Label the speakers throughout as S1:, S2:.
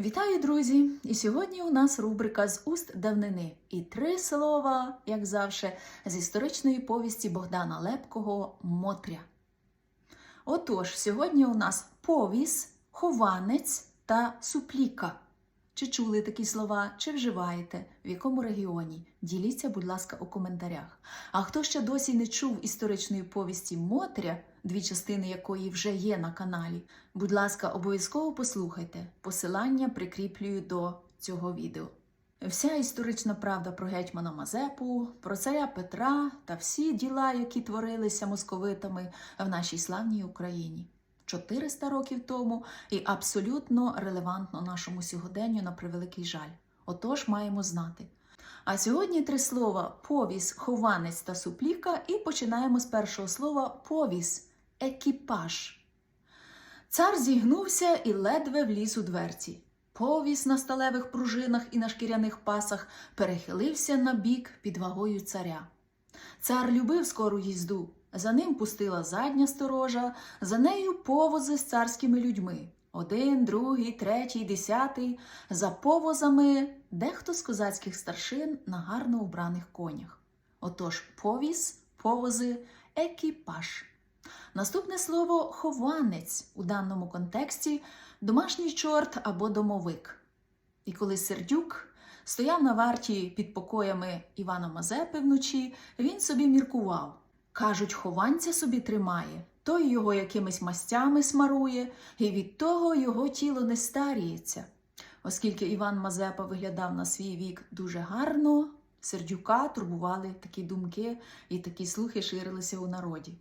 S1: Вітаю, друзі! І сьогодні у нас рубрика з уст давнини. І три слова, як завжди, з історичної повісті Богдана Лепкого Мотря. Отож, сьогодні у нас повіс, хованець та супліка. Чи чули такі слова, чи вживаєте, в якому регіоні? Діліться, будь ласка, у коментарях. А хто ще досі не чув історичної повісті Мотря, дві частини якої вже є на каналі, будь ласка, обов'язково послухайте. Посилання прикріплюю до цього відео. Вся історична правда про гетьмана Мазепу, про царя Петра та всі діла, які творилися московитами в нашій славній Україні. 400 років тому і абсолютно релевантно нашому сьогоденню на превеликий жаль. Отож маємо знати. А сьогодні три слова повіс, хованець та супліка, і починаємо з першого слова повіс екіпаж. Цар зігнувся і ледве вліз у дверці. Повіс на сталевих пружинах і на шкіряних пасах перехилився на бік під вагою царя. Цар любив скору їзду. За ним пустила задня сторожа, за нею повози з царськими людьми. Один, другий, третій, десятий. За повозами дехто з козацьких старшин на гарно вбраних конях. Отож, повіз, повози, екіпаж. Наступне слово хованець у даному контексті домашній чорт або домовик. І коли сердюк стояв на варті під покоями Івана Мазепи вночі, він собі міркував. Кажуть, хованця собі тримає, той його якимись мастями смарує, і від того його тіло не старіється. Оскільки Іван Мазепа виглядав на свій вік дуже гарно, сердюка турбували такі думки і такі слухи ширилися у народі.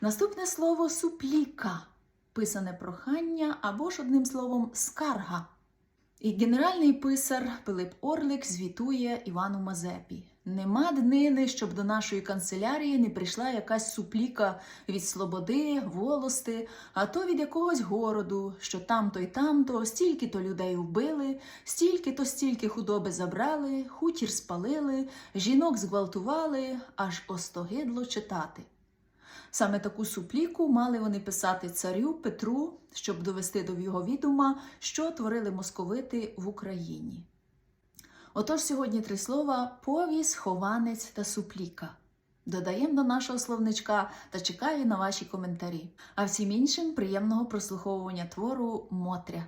S1: Наступне слово супліка, писане прохання або ж одним словом скарга. І генеральний писар Пилип Орлик звітує Івану Мазепі. Нема днини, щоб до нашої канцелярії не прийшла якась супліка від слободи, волости, а то від якогось городу, що там-то й там-то, стільки-то людей вбили, стільки-то стільки худоби забрали, хутір спалили, жінок зґвалтували, аж остогидло читати. Саме таку супліку мали вони писати царю Петру, щоб довести до його відома, що творили московити в Україні. Отож сьогодні три слова повіс, хованець та супліка. Додаємо до нашого словничка та чекаю на ваші коментарі. А всім іншим приємного прослуховування твору Мотря.